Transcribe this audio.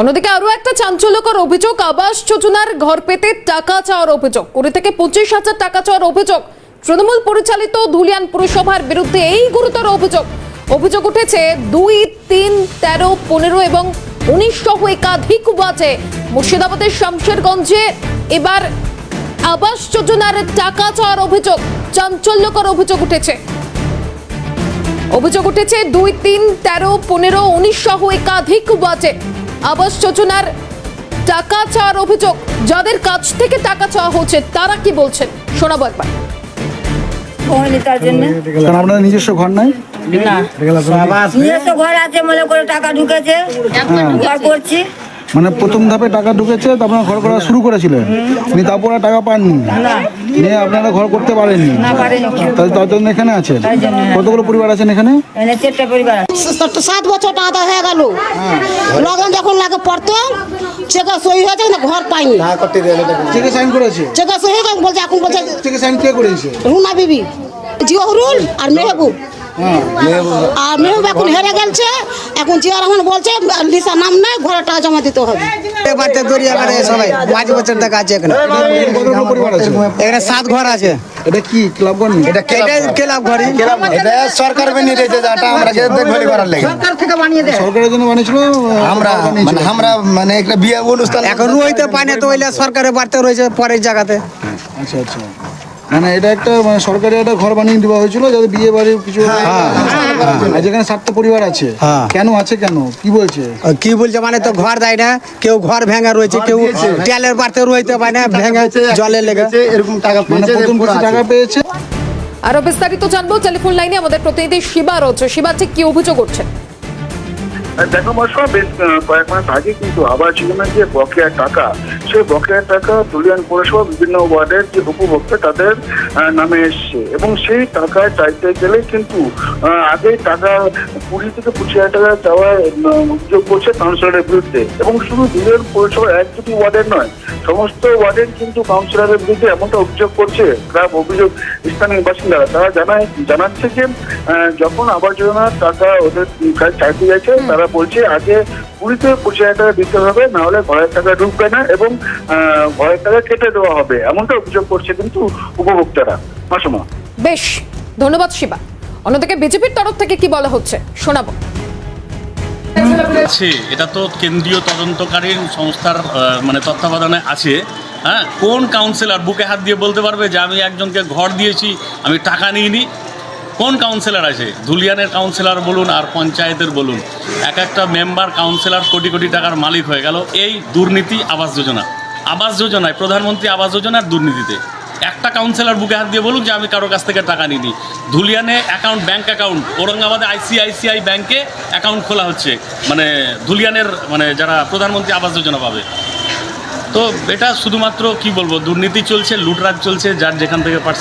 অন্যদিকে আরও একটা চাঞ্চল্যকর অভিযোগ, আবাস যোজনার ঘর পেতে টাকা চাওয়ার অভিযোগ। কুড়ি থেকে পঁচিশ হাজার টাকা চাওয়ার অভিযোগ। তৃণমূল পরিচালিত ধুলিয়ান পুরসভার বিরুদ্ধে এই গুরুতর অভিযোগ। অভিযোগ উঠেছে দুই, তিন, তেরো, পনেরো এবং উনিশ সহ একাধিক ওয়ার্ডে মুর্শিদাবাদের শামশেরগঞ্জে এবার আবাস যোজনার টাকা চাওয়ার অভিযোগ, চাঞ্চল্যকর অভিযোগ উঠেছে। অভিযোগ উঠেছে দুই, তিন, তেরো, পনেরো, উনিশ সহ একাধিক ওয়ার্ডে আবাস যোজনার টাকা চাওয়ার অভিযোগ। যাদের কাছ থেকে টাকা চাওয়া হচ্ছে তারা কি বলছেন? শোনাবো একবার। কারণ নিজস্ব ঘর নাই? নিজস্ব ঘর আছে মনে করে টাকা ঢুকেছে। করছি। মানে প্রথম ধাপে টাকা ঢুকেছে তো আপনারা ঘর করা শুরু করেছিলেন কিন্তু তারপরে টাকা পাননি। নিয়ে আপনারা ঘর করতে পারেননি। না পারেনি। তাই তার জন্য এখানে আছেন কতগুলো পরিবার আছেন এখানে? এনে চারটে পরিবার আছে। স- সাত বছর টাকা হয়ে গেল। লগন যখন লাগে পড়তো চেকা সই হয়েছে না ঘর পাইনি। চেকে সাইন করেছে। চেকা সই হয়ে বলছে এখন বলছে চেকে সাইন কে করেছে? রুনা বিবি জিয়হরুল আর মেহবুব। আর মেহবুব এখন হেরে গেছে এখন জিয়া রহমান বলছে লিসা নাম নাই ঘরে টাকা জমা দিতে হবে। বাচ্চা দরিয়া সবাই পাঁচ বছর থেকে আছে এখানে। এখানে সাত ঘর আছে। এটা কি ক্লাব ঘর? এটা ক্লাব ঘরই। এটা সরকার বানিয়ে দিয়েছে যেটা আমরা দেখভালি করার লেগে। সরকারের জন্য বানিয়েছিল আমরা মানে আমরা মানে একটা বিয়ে অনুষ্ঠান। এখন রুইতে পায় না তো ওইলে সরকারের বাড়তে রয়েছে পরের জায়গাতে। আচ্ছা আচ্ছা। মানে এটা একটা মানে সরকারি একটা ঘর বানিয়ে দেওয়া হয়েছিল যাতে বিয়ে বাড়ির কিছু আর যেখানে সাতটা পরিবার আছে হ্যাঁ। কেন আছে কেন? কি বলছে? কি বলছে মানে তো ঘর দেয় না কেউ ঘর ভেঙে রয়েছে কেউ টেলের বাড়তে রইতে পায় না ভেঙে জলে লেগে। এরকম টাকা মানে পেয়েছে। টাকা পেয়েছে। আরও বিস্তারিত জানব টেলিফোন লাইনে আমাদের প্রতিনিধি শিবা রয়েছে। শিবা ঠিক কি অভিযোগ উঠছে দেখো মশা বেশ কয়েক মাস আগে কিন্তু আবাস যোজনার যে বকেয়া টাকা, সেই বকেয়া টাকা তুলিয়ান পৌরসভা বিভিন্ন ওয়ার্ডের যে উপভোক্তা তাদের নামে এসছে। এবং সেই টাকা চাইতে গেলে কিন্তু আগে টাকা কুড়ি থেকে পঁচিশ হাজার টাকা চাওয়ার অভিযোগ করছে কাউন্সিলরের বিরুদ্ধে। এবং শুধু দুলিয়ান পৌরসভার এক দুটি ওয়ার্ডের নয় সমস্ত ওয়ার্ডের কিন্তু কাউন্সিলরের বিরুদ্ধে এমনটা অভিযোগ করছে গ্রাম অভিযোগ স্থানীয় বাসিন্দারা তারা জানায় জানাচ্ছে যে যখন আবাস যোজনার টাকা ওদের কাছে চাইতে যাচ্ছে তারা বলছে আগে কুড়ি থেকে পঁচিশ হাজার টাকা দিতে হবে না হলে ঘরের টাকা ঢুকবে না এবং ঘরের টাকা কেটে দেওয়া হবে। এমনটা অভিযোগ করছে কিন্তু উপভোক্তারা। মাসমা। বেশ ধন্যবাদ শিবা। অন্যদিকে বিজেপির তরফ থেকে কি বলা হচ্ছে? শোনাবো। আছে, এটা তো কেন্দ্রীয় তদন্তকারী সংস্থার মানে তত্ত্বাবধানে আছে। হ্যাঁ কোন কাউন্সিলর বুকে হাত দিয়ে বলতে পারবে যে আমি একজনকে ঘর দিয়েছি, আমি টাকা নিইনি? কোন কাউন্সিলর আছে? ধুলিয়ানের কাউন্সিলর বলুন আর পঞ্চায়েতের বলুন। এক একটা মেম্বার কাউন্সিলর কোটি কোটি টাকার মালিক হয়ে গেল। এই দুর্নীতি আবাস যোজনা। আবাস যোজনায়, প্রধানমন্ত্রী আবাস যোজনার দুর্নীতিতে। একটা কাউন্সিলর বুকে হাত দিয়ে বলুক যে আমি কারোর কাছ থেকে টাকা নিইনি। ধুলিয়ানে অ্যাকাউন্ট ব্যাঙ্ক অ্যাকাউন্ট ঔরঙ্গাবাদে আইসিআইসিআই ব্যাঙ্কে অ্যাকাউন্ট খোলা হচ্ছে। মানে ধুলিয়ানের মানে যারা প্রধানমন্ত্রী আবাস যোজনা পাবে। তো এটা শুধুমাত্র কি বলব, দুর্নীতি চলছে, লুটরাজ চলছে, যার যেখান থেকে পারছে।